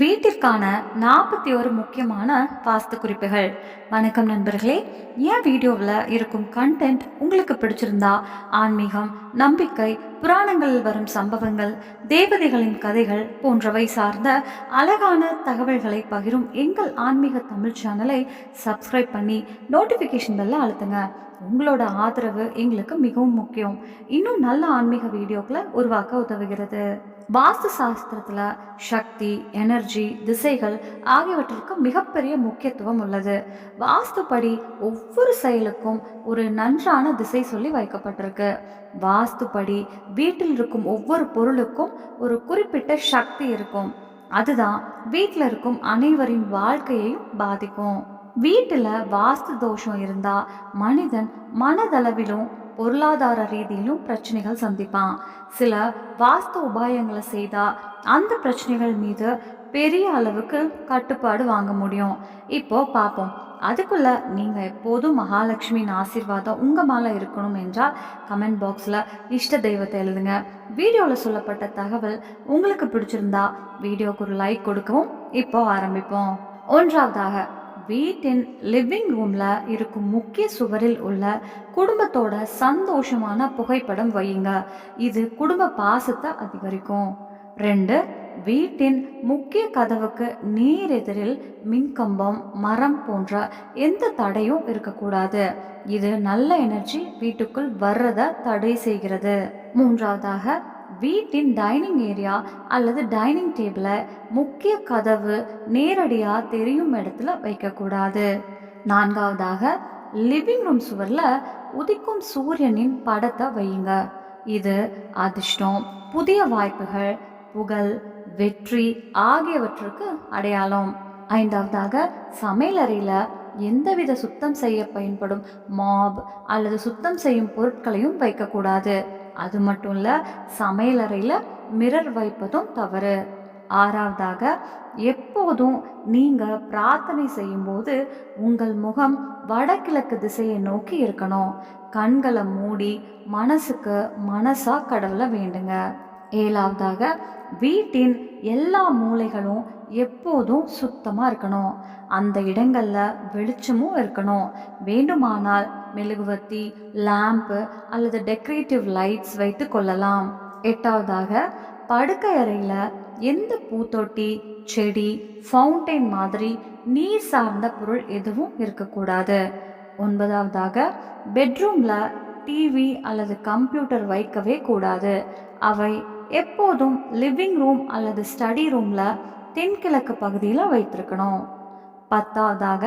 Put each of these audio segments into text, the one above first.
வீட்டிற்கான நாற்பத்தி ஒரு முக்கியமான வாஸ்து குறிப்புகள் வணக்கம் நண்பர்களே என் வீடியோவில் இருக்கும் கண்டென்ட் உங்களுக்கு பிடிச்சிருந்தா ஆன்மீகம் நம்பிக்கை புராணங்களில் வரும் சம்பவங்கள் தேவதைகளின் கதைகள் போன்றவை சார்ந்த அழகான தகவல்களை பகிரும் எங்கள் ஆன்மீக தமிழ் சேனலை சப்ஸ்கிரைப் பண்ணி நோட்டிஃபிகேஷன் பெல்ல அழுத்துங்க. உங்களோட ஆதரவு எங்களுக்கு மிகவும் முக்கியம். இன்னும் நல்ல ஆன்மீக வீடியோக்களை உருவாக்க உதவுகிறது. வாஸ்து சாஸ்திரத்தில் சக்தி எனர்ஜி திசைகள் ஆகியவற்றிற்கு மிகப்பெரிய முக்கியத்துவம் உள்ளது. வாஸ்துப்படி ஒவ்வொரு செயலுக்கும் ஒரு நன்றான திசை சொல்லி வைக்கப்பட்டிருக்கு. வாஸ்துப்படி வீட்டில் இருக்கும் ஒவ்வொரு பொருளுக்கும் ஒரு குறிப்பிட்ட சக்தி இருக்கும். அதுதான் வீட்டில் இருக்கும் அனைவரின் வாழ்க்கையையும் பாதிக்கும். வீட்டில் வாஸ்து தோஷம் இருந்தால் மனிதன் மனதளவிலும் பொருளாதார ரீதியிலும் பிரச்சனைகள் சந்திப்பான். சில வாஸ்து உபாயங்களை செய்தால் அந்த பிரச்சனைகள் மீது பெரிய அளவுக்கு கட்டுப்பாடு வாங்க முடியும். இப்போ பார்ப்போம் அதுக்குள்ள நீங்கள் எப்போதும் மகாலட்சுமியின் ஆசீர்வாதம் உங்கள் மேல இருக்கணும் என்றால் கமெண்ட் பாக்ஸில் இஷ்ட தெய்வத்தை எழுதுங்க. வீடியோவில் சொல்லப்பட்ட தகவல் உங்களுக்கு பிடிச்சிருந்தா வீடியோக்கு ஒரு லைக் கொடுக்கவும். இப்போ ஆரம்பிப்போம். ஒன்றாவதாக வீட்டின் லிவிங் ரூமில் இருக்கும் முக்கிய சுவரில் உள்ள குடும்பத்தோட சந்தோஷமான புகைப்படம் வையுங்க. இது குடும்ப பாசத்தை அதிகரிக்கும். ரெண்டு வீட்டின் முக்கிய கதவுக்கு நீர் எதிரில் மின்கம்பம் மரம் போன்ற எந்த தடையும் இருக்கக்கூடாது. இது நல்ல எனர்ஜி வீட்டுக்குள் வர்றத தடை செய்கிறது. மூன்றாவதாக வீட்டின் டைனிங் ஏரியா அல்லது டைனிங் டேபிளை முக்கிய கதவு நேரடியாக தெரியும் இடத்துல வைக்கக்கூடாது. நான்காவதாக லிவிங் ரூம் சுவரில் உதிக்கும் சூரியனின் படத்தை வையுங்க. இது அதிர்ஷ்டம் புதிய வாய்ப்புகள் புகழ் வெற்றி ஆகியவற்றுக்கு அடையாளம். ஐந்தாவதாக சமையலறையில் எந்தவித சுத்தம் செய்ய பயன்படும் மாப் அல்லது சுத்தம் செய்யும் பொருட்களையும் வைக்கக்கூடாது. அது மட்டும் இல்லை சமையலறையில் மிரர் வைப்பதும் தவறு. ஆறாவதாக எப்போதும் நீங்கள் பிரார்த்தனை செய்யும்போது உங்கள் முகம் வடகிழக்கு திசையை நோக்கி இருக்கணும். கண்களை மூடி மனசுக்கு மனசாக கடவுளை வேண்டுங்க. ஏழாவதாக வீட்டின் எல்லா மூலைகளும் எப்போதும் சுத்தமாக இருக்கணும். அந்த இடங்களில் வெளிச்சமும் இருக்கணும். வேண்டுமானால் மெழுகுவர்த்தி லேம்பு அல்லது டெக்கரேட்டிவ் லைட்ஸ் வைத்து கொள்ளலாம். எட்டாவதாக படுக்கை அறையில் எந்த பூத்தொட்டி செடி ஃபவுண்டைன் மாதிரி நீர் சார்ந்த பொருள் எதுவும் இருக்கக்கூடாது. ஒன்பதாவதாக பெட்ரூமில் டிவி அல்லது கம்ப்யூட்டர் வைக்கவே கூடாது. அவை எப்போதும் லிவிங் ரூம் அல்லது ஸ்டடி ரூமில் தென்கிழக்கு பகுதியில் வைத்திருக்கணும். பத்தாவதாக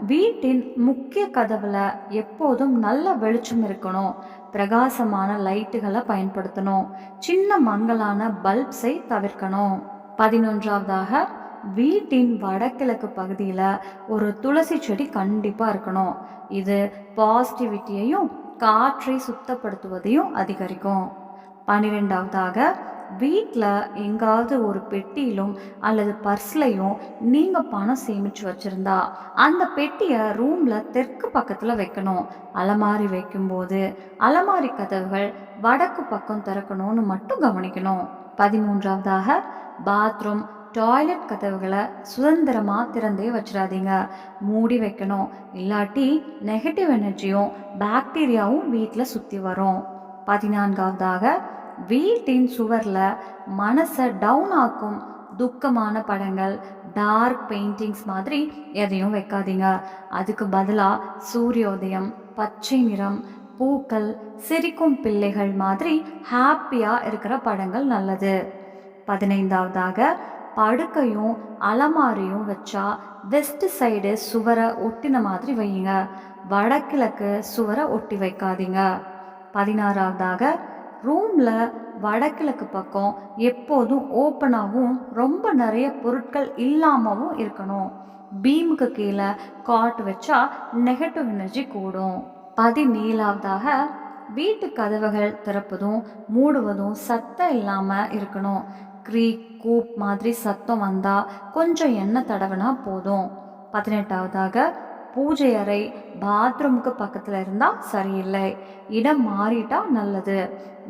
வீட்டின் முக்கிய கதவில் எப்போதும் நல்ல வெளிச்சம் இருக்கணும். பிரகாசமான லைட்டுகளை பயன்படுத்தணும். சின்ன மங்கலான பல்ப்ஸை தவிர்க்கணும். பதினொன்றாவதாக வீட்டின் வடகிழக்கு பகுதியில் ஒரு துளசி செடி கண்டிப்பாக இருக்கணும். இது பாசிட்டிவிட்டியையும் காற்றை சுத்தப்படுத்துவதையும் அதிகரிக்கும். பன்னிரெண்டாவதாக வீட்டில் எங்காவது ஒரு பெட்டியிலும் அல்லது பர்ஸ்லையும் நீங்கள் பணம் சேமித்து வச்சுருந்தா அந்த பெட்டியை ரூமில் தெற்கு பக்கத்தில் வைக்கணும். அலமாரி வைக்கும்போது அலமாரி கதவுகள் வடக்கு பக்கம் திறக்கணும்னு மட்டும் கவனிக்கணும். பதிமூன்றாவதாக பாத்ரூம் டாய்லெட் கதவுகளை சுதந்திரமாக திறந்தே வச்சிடாதீங்க. மூடி வைக்கணும். இல்லாட்டி நெகட்டிவ் எனர்ஜியும் பாக்டீரியாவும் வீட்டில் சுற்றி வரும். பதினான்காவதாக வீட்டின் சுவரில் மனசை டவுன் ஆக்கும் துக்கமான படங்கள் டார்க் பெயிண்டிங்ஸ் மாதிரி எதையும் வைக்காதீங்க. அதுக்கு பதிலாக சூரியோதயம் பச்சை நிறம் பூக்கள் சிரிக்கும் பிள்ளைகள் மாதிரி ஹாப்பியாக இருக்கிற படங்கள் நல்லது. பதினைந்தாவதாக படுக்கையும் அலமாரியும் வச்சா வெஸ்ட் சைடு சுவரை ஒட்டின மாதிரி வையுங்க. வடகிழக்கு சுவரை ஒட்டி வைக்காதீங்க. பதினாறாவதாக ரூமில் வடகிழக்கு பக்கம் எப்போதும் ஓப்பனாகவும் ரொம்ப நிறைய பொருட்கள் இல்லாமவும் இருக்கணும். பீமுக்கு கீழே காட் வச்சா நெகட்டிவ் எனர்ஜி கூடும். பதினேழாவதாக வீட்டு கதவுகள் திறப்பதும் மூடுவதும் சத்தம் இல்லாமல் இருக்கணும். க்ரீக் கூப் மாதிரி சத்தம் வந்தால் கொஞ்சம் எண்ணெய் தடவினா போதும். பதினெட்டாவதாக பூஜை அறை பாத்ரூமுக்கு பக்கத்தில் இருந்தால் சரியில்லை. இடம் மாறிட்டா நல்லது.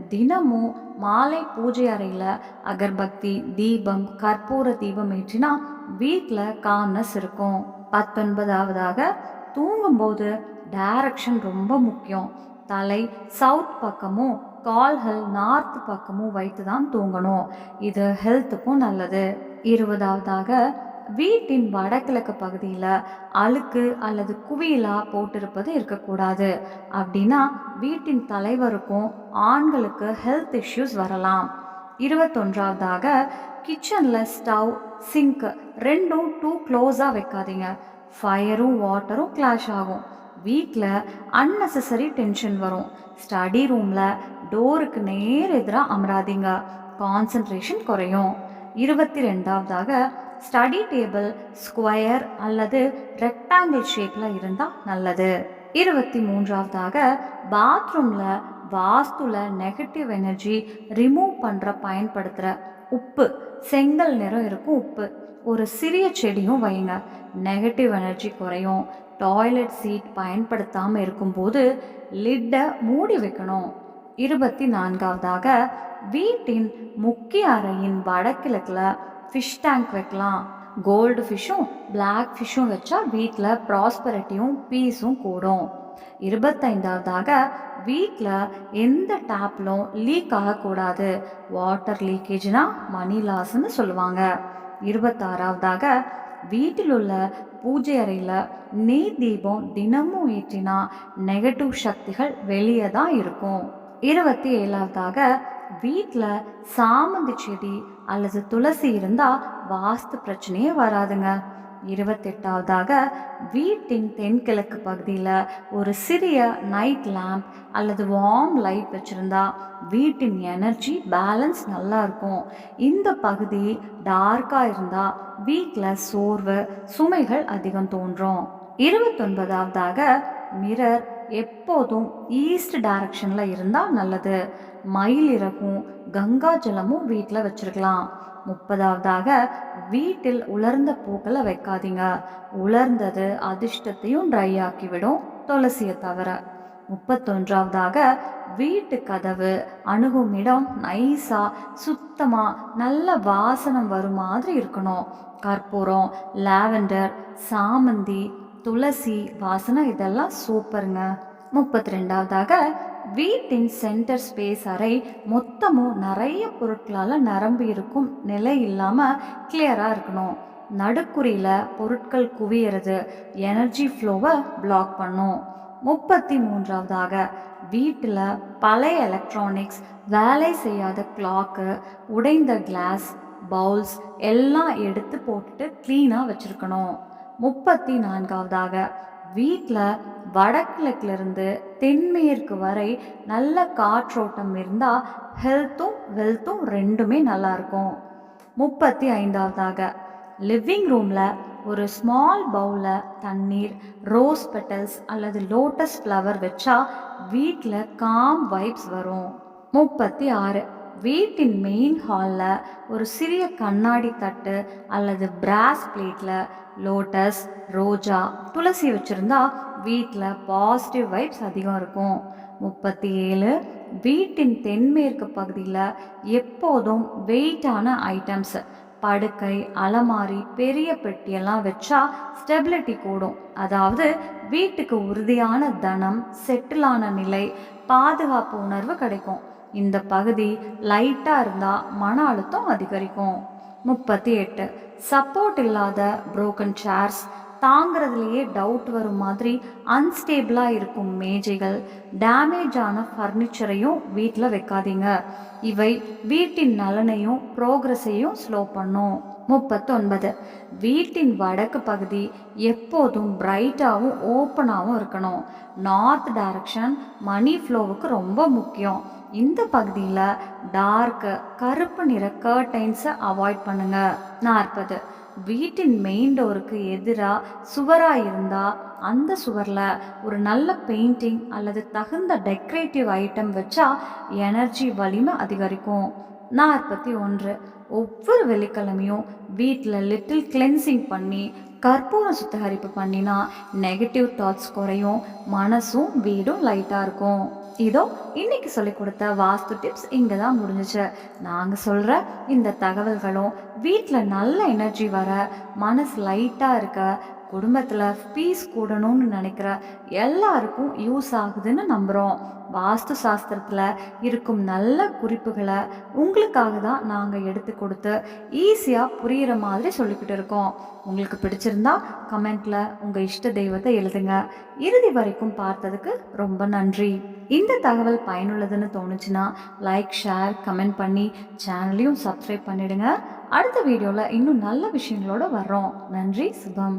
தினமும் மாலை பூஜை அறையில் அகர்பக்தி தீபம் கற்பூர தீபம் ஏற்றினா வீட்டில் காம்னஸ் இருக்கும். பத்தொன்பதாவதாக தூங்கும்போது டைரக்ஷன் ரொம்ப முக்கியம். தலை சவுத் பக்கமும் கால்கள் நார்த் பக்கமும் வைத்து தான் தூங்கணும். இது ஹெல்த்துக்கும் நல்லது. இருபதாவதாக வீட்டின் வடகிழக்கு பகுதியில் அழுக்கு அல்லது குவியலா போட்டிருப்பது இருக்கக்கூடாது. அப்படின்னா வீட்டின் தலைவருக்கும் ஆண்களுக்கு ஹெல்த் இஷ்யூஸ் வரலாம். இருபத்தொன்றாவதாக கிச்சனில் ஸ்டவ் சிங்க் ரெண்டும் டூ க்ளோஸாக வைக்காதீங்க. ஃபயரும் வாட்டரும் கிளாஷ் ஆகும். வீட்டில் unnecessary டென்ஷன் வரும். ஸ்டடி ரூமில் டோருக்கு நேர் எதிராக அமராதீங்க. கான்சன்ட்ரேஷன் குறையும். இருபத்தி ரெண்டாவதாக ஸ்டடி டேபிள் ஸ்கொயர் அல்லது ரெக்டாங்கிள் ஷேப்பில் இருந்தால் நல்லது. இருபத்தி மூன்றாவதாக பாத்ரூமில் வாஸ்துல நெகட்டிவ் எனர்ஜி ரிமூவ் பண்ணுற பயன்படுத்துகிற உப்பு செங்கல் நிறம் இருக்கும் உப்பு. ஒரு சிறிய செடியும் வைங்க. நெகட்டிவ் எனர்ஜி குறையும். டாய்லெட் சீட் பயன்படுத்தாமல் இருக்கும்போது லிட்டை மூடி வைக்கணும். இருபத்தி நான்காவதாக வீட்டின் முக்கிய அறையின் வடகிழக்கில் ஃபிஷ் டேங்க் வைக்கலாம். கோல்டு ஃபிஷ்ஷும் பிளாக் ஃபிஷ்ஷும் வச்சா வீட்டில் ப்ராஸ்பரிட்டியும் பீஸும் கூடும். இருபத்தைந்தாவதாக வீட்டில் எந்த டேப்லும் லீக் ஆகக்கூடாது. வாட்டர் லீக்கேஜ்னா மணி லாஸ்ன்னு சொல்லுவாங்க. இருபத்தாறாவதாக வீட்டில் உள்ள பூஜை அறையில் நெய் தீபம் தினமும் ஏற்றினா நெகட்டிவ் சக்திகள் வெளியே தான் இருக்கும். இருபத்தி ஏழாவதாக வீட்டில் சாமந்தி செடி அல்லது துளசி இருந்தால் வாஸ்து பிரச்சனையே வராதுங்க. இருபத்தெட்டாவதாக வீட்டின் தென்கிழக்கு பகுதியில் ஒரு சிறிய நைட் லேம்ப் அல்லது வார்ம் லைட் வச்சுருந்தா வீட்டின் எனர்ஜி பேலன்ஸ் நல்லா இருக்கும். இந்த பகுதி டார்க்காக இருந்தால் வீட்டில் சோர்வு சுமைகள் அதிகம் தோன்றும். இருபத்தொன்பதாவதாக மிரர் எப்போதும் ஈஸ்ட் டைரக்ஷனில் இருந்தால் நல்லது. மயில் இறகும் கங்கா ஜலமும் வீட்டில் வச்சிருக்கலாம். முப்பதாவதாக வீட்டில் உலர்ந்த பூக்களை வைக்காதீங்க. உலர்ந்தது அதிர்ஷ்டத்தையும் ட்ரை ஆக்கிவிடும் துளசியை தவிர. முப்பத்தொன்றாவதாக வீட்டு கதவு அணுகும் இடம் நைஸாக சுத்தமாக நல்ல வாசனம் வரும் மாதிரி இருக்கணும். கற்பூரம் லாவெண்டர் சாமந்தி துளசி வாசனை இதெல்லாம் சூப்பருங்க. முப்பத்தி ரெண்டாவதாக வீட்டின் சென்டர் ஸ்பேஸ் அறை மொத்தமும் நிறைய பொருட்களால் நிரம்பி இருக்கும் நிலை இல்லாமல் கிளியராக இருக்கணும். நடுக்குறியில் பொருட்கள் குவியறது எனர்ஜி ஃப்ளோவை பிளாக் பண்ணும். முப்பத்தி மூன்றாவதாக வீட்டில் பழைய எலக்ட்ரானிக்ஸ் வேலை செய்யாத கிளாக்கு உடைந்த கிளாஸ் பவுல்ஸ் எல்லாம் எடுத்து போட்டுட்டு க்ளீனாக வச்சுருக்கணும். முப்பத்தி நான்காவதாக வீட்டில் வடகிழக்கிலிருந்து தென்மேற்கு வரை நல்ல காற்றோட்டம் இருந்தால் ஹெல்த்தும் வெல்த்தும் ரெண்டுமே நல்லா இருக்கும். முப்பத்தி ஐந்தாவதாக லிவிங் ரூமில் ஒரு ஸ்மால் பவுலில் தண்ணீர் ரோஸ் பெட்டல்ஸ் அல்லது லோட்டஸ் ஃப்ளவர் வச்சா வீட்டில் காம் வைப்ஸ் வரும். முப்பத்தி ஆறு வீட்டின் மெயின் ஹாலில் ஒரு சிறிய கண்ணாடி தட்டு அல்லது பிராஸ் பிளேட்டில் லோட்டஸ் ரோஜா துளசி வச்சுருந்தா வீட்டில் பாசிட்டிவ் வைப்ஸ் அதிகம் இருக்கும். முப்பத்தி ஏழு வீட்டின் தென்மேற்கு பகுதியில் எப்போதும் வெயிட்டான ஐட்டம்ஸ் படுக்கை அலமாரி பெரிய பெட்டியெல்லாம் வச்சா ஸ்டெபிலிட்டி கூடும். அதாவது வீட்டுக்கு உறுதியான தனம் செட்டிலான நிலை பாதுகாப்பு உணர்வு கிடைக்கும். இந்த பகுதி லைட்டாக இருந்தால் மன அழுத்தம் அதிகரிக்கும். முப்பத்தி எட்டு. சப்போர்ட் இல்லாத புரோக்கன் சேர்ஸ் தாங்கிறதுலையே டவுட் வரும் மாதிரி அன்ஸ்டேபிளாக இருக்கும் மேஜைகள். டேமேஜ் ஆன ஃபர்னிச்சரையும் வீட்டில் வைக்காதீங்க. இவை வீட்டின் நலனையும் ப்ரோக்ரஸையும் ஸ்லோ பண்ணும். முப்பத்தொன்பது. வீட்டின் வடக்கு பகுதி எப்போதும் பிரைட்டாகவும் ஓப்பனாகவும் இருக்கணும். நார்த் டைரக்ஷன் மணி ஃப்ளோவுக்கு ரொம்ப முக்கியம். இந்த பகுதியில் டார்க்கு கருப்பு நிற கர்டைன்ஸை அவாய்ட் பண்ணுங்கள் நாற்பது வீட்டின் மெயின் டோருக்கு எதிராக சுவராக இருந்தால் அந்த சுவரில் ஒரு நல்ல பெயிண்டிங் அல்லது தகுந்த டெக்கரேட்டிவ் ஐட்டம் வச்சா எனர்ஜி வலிமை அதிகரிக்கும். நாற்பத்தி ஒன்று ஒவ்வொரு வெள்ளிக்கிழமையும் வீட்டில் லிட்டில் கிளென்சிங் பண்ணி கற்பூரம் சுத்திகரிப்பு பண்ணினா நெகட்டிவ் தாட்ஸ் குறையும் மனசும் வீடும் லைட்டாக இருக்கும். இதோ இன்னைக்கு சொல்லி கொடுத்த வாஸ்து டிப்ஸ் இங்கே தான் முடிஞ்சிச்சு. நாங்கள் சொல்கிற இந்த தகவல்களும் வீட்டில் நல்ல எனர்ஜி வர மனசு லைட்டாக இருக்க குடும்பத்தில் பீஸ் கூடணும்னு நினைக்கிற எல்லாருக்கும் யூஸ் ஆகுதுன்னு நம்புகிறோம் வாஸ்து சாஸ்திரத்தில் இருக்கும் நல்ல குறிப்புகளை உங்களுக்காக தான் நாங்கள் எடுத்து கொடுத்து ஈஸியாக புரிகிற மாதிரி சொல்லிக்கிட்டு இருக்கோம். உங்களுக்கு பிடிச்சிருந்தா கமெண்ட்டில் உங்கள் இஷ்ட தெய்வத்தை எழுதுங்க. இறுதி வரைக்கும் பார்த்ததுக்கு ரொம்ப நன்றி. இந்த தகவல் பயனுள்ளதுன்னு தோணுச்சுன்னா லைக் ஷேர் கமெண்ட் பண்ணி சேனலையும் சப்ஸ்கிரைப் பண்ணிடுங்க. அடுத்த வீடியோவில் இன்னும் நல்ல விஷயங்களோட வர்றோம். நன்றி சுபம்